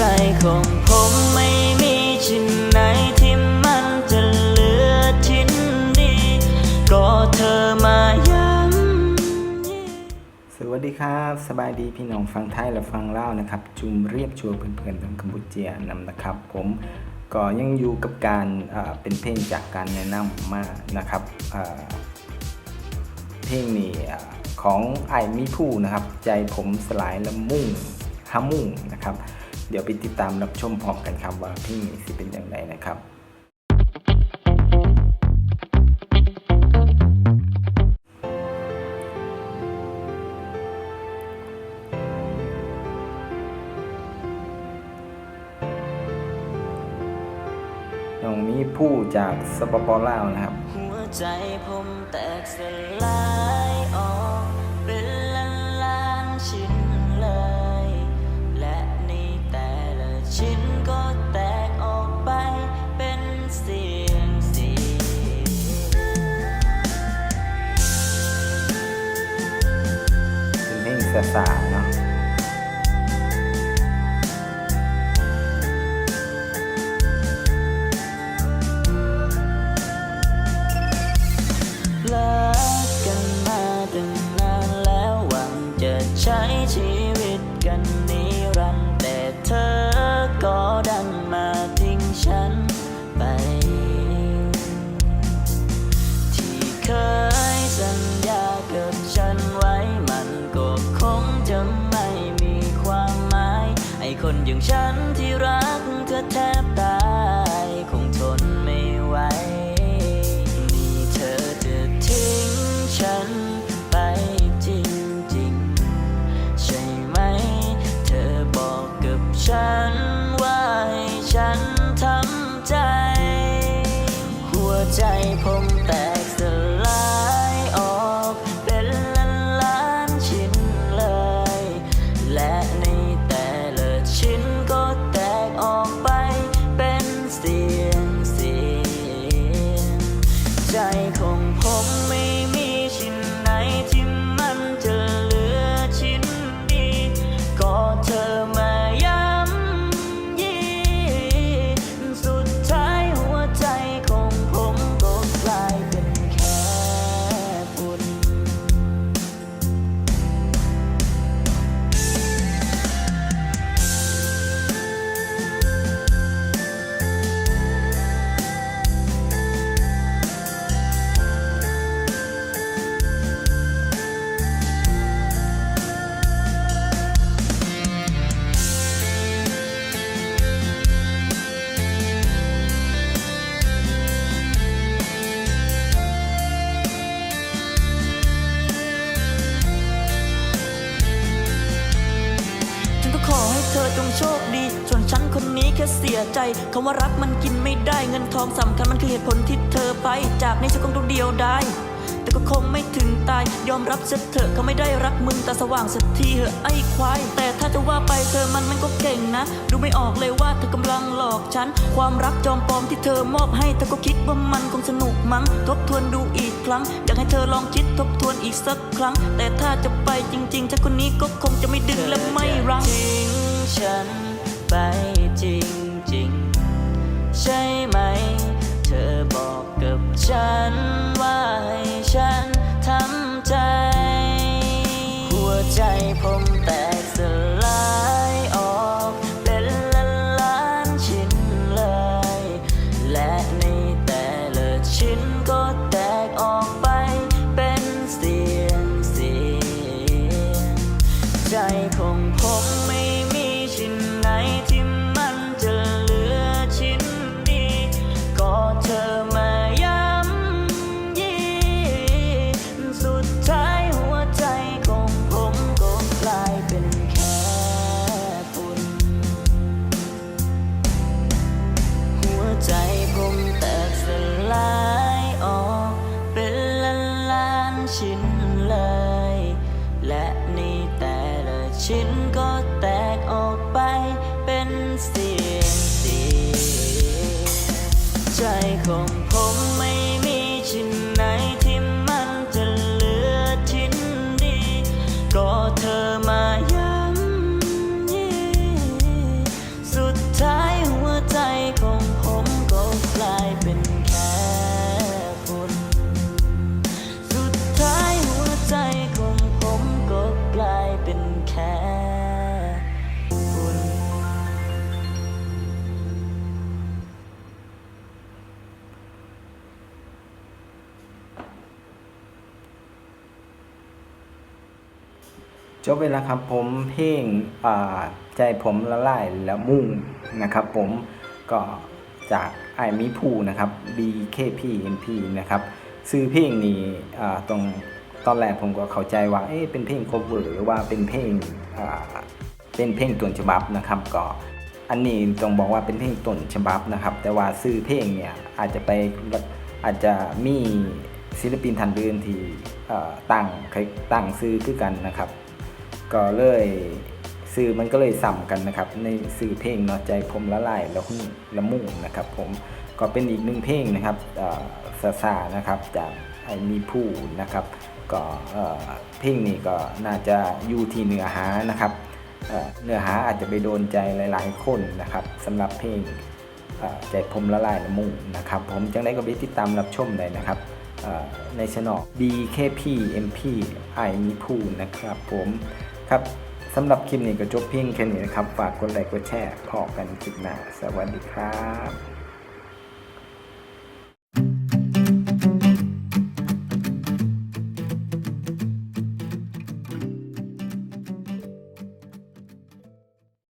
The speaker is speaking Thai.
ใจของผมไม่มีชิ้นไหนที่มันจะเหลือชิ้นดีก็เธอมาย้ำสวัสดีครับ สบายดีพี่น้องฟังไทยและฟังเล่านะครับ จุมเรียบชัวเพื่อนๆทางกัมพูเจียนำนะครับ ผมก็ยังอยู่กับการเป็นเพลงจากการแนะนำมานะครับอ่าเพลงนี้ของไอมีผู้นะครับ ใจผมสลายละมุ่งฮามุ่งนะครับ เดี๋ยวไปติดตามรับชมพร้อมกันครับว่าเพลงนี้สิเป็นอย่างไรนะครับน้องมีผู้จากสปปลาวนะครับ หัวใจผมแตกสลายออกเป็นล้านล้านชิ้น เป็นเพลงสาสาเนาะ รั คนอย่างฉันที่รักเธอแทบตาย โชคดี ส่วนฉันคนนี้แค่เสียใจคำว่ารักมันกินไม่ได้เงินทองสำคัญมันคือเหตุผลที่เธอไป จากนี้ฉันคงต้องเดียวได้แต่ก็คงไม่ถึงตาย ยอมรับเสียเถอะเขาไม่ได้รักมึงแต่สว่างสักทีเหอะไอ้ควาย แต่ถ้าจะว่าไปเธอมันมันก็เก่งนะ ดูไม่ออกเลยว่าเธอกำลังหลอกฉัน ความรักจอมปลอมที่เธอมอบให้เธอก็คิดว่ามันคงสนุกมั้ง ทบทวนดูอีกครั้ง อยากให้เธอลองคิดทบทวนอีกสักครั้ง แต่ถ้าจะไปจริงๆฉันคนนี้ก็คงจะไม่ดึงและไม่รัง้ง ฉันไปจริงๆใช่ไหม เธอบอกกับฉันว่าให้ฉันทำใจ หัวใจผมแตกสลายออกเป็นล้านล้านชิ้นเลย และในแต่ละชิ้นก็แตกออกไปเป็นเสียงเสียงใจของผมไม่ ชิ้นไหนที่มันจะเหลือชิ้นดีก็เธอมาย้ำยีสุดท้ายหัวใจของผมก็กลายเป็นแค่ฝุ่นหัวใจผมแตกสลายออกเป็นล้านล้านๆชิ้นเลย และในแต่ละชิ้น ใจบไปแล้วครับผมเพลงใจผมละลายล้วมุ่งนะครับ ผมก็จากไอมิพูนะครับ BKPMP นะครับซื้อเพลงนี้ตรงตอนแรกผมก็เข้าใจว่าเอ๊ะเป็นเพลง cover หรือว่าเป็นเพลงเป็นเพลงต้นฉบับนะครับก็อันนี้ต้องบอกว่าเป็นเพลงต้นฉบับนะครับ แต่ว่าซื้อเพลงเนี่ยอาจจะไปอาจจะมีศิลปินท่านอื่นที่เอ่อตั้งตั้งซื้อคือกันนะครับ ก็เลยสื่อมันก็เลยสัมกันนะครับ ในสื่อเพลงเนาะใจผมละลายแล้วหุ่นละมุ่งนะครับ ผมก็เป็นอีกหนึ่งเพลงนะครับอ่อซาซานะครับจากไอมีผู้นะครับ ก็เพลงนี้ก็น่าจะอยู่ที่เนื้อหานะครับเเนื้อหาอาจจะไปโดนใจหลาย ๆ คนนะครับสำหรับเพลงใจผมละลายละมุ่งนะครับ ผมจังได้ก็ไปติดตามรับชมได้นะครับเอ่อในช่อง BKP MP ไอมีผู้นะครับผม ครับสำหรับคลิปนี้ก็จบเพียงแค่นี้นะครับ ฝากกดไลค์กดแชร์พอกันคลิปหน้า สวัสดีครับ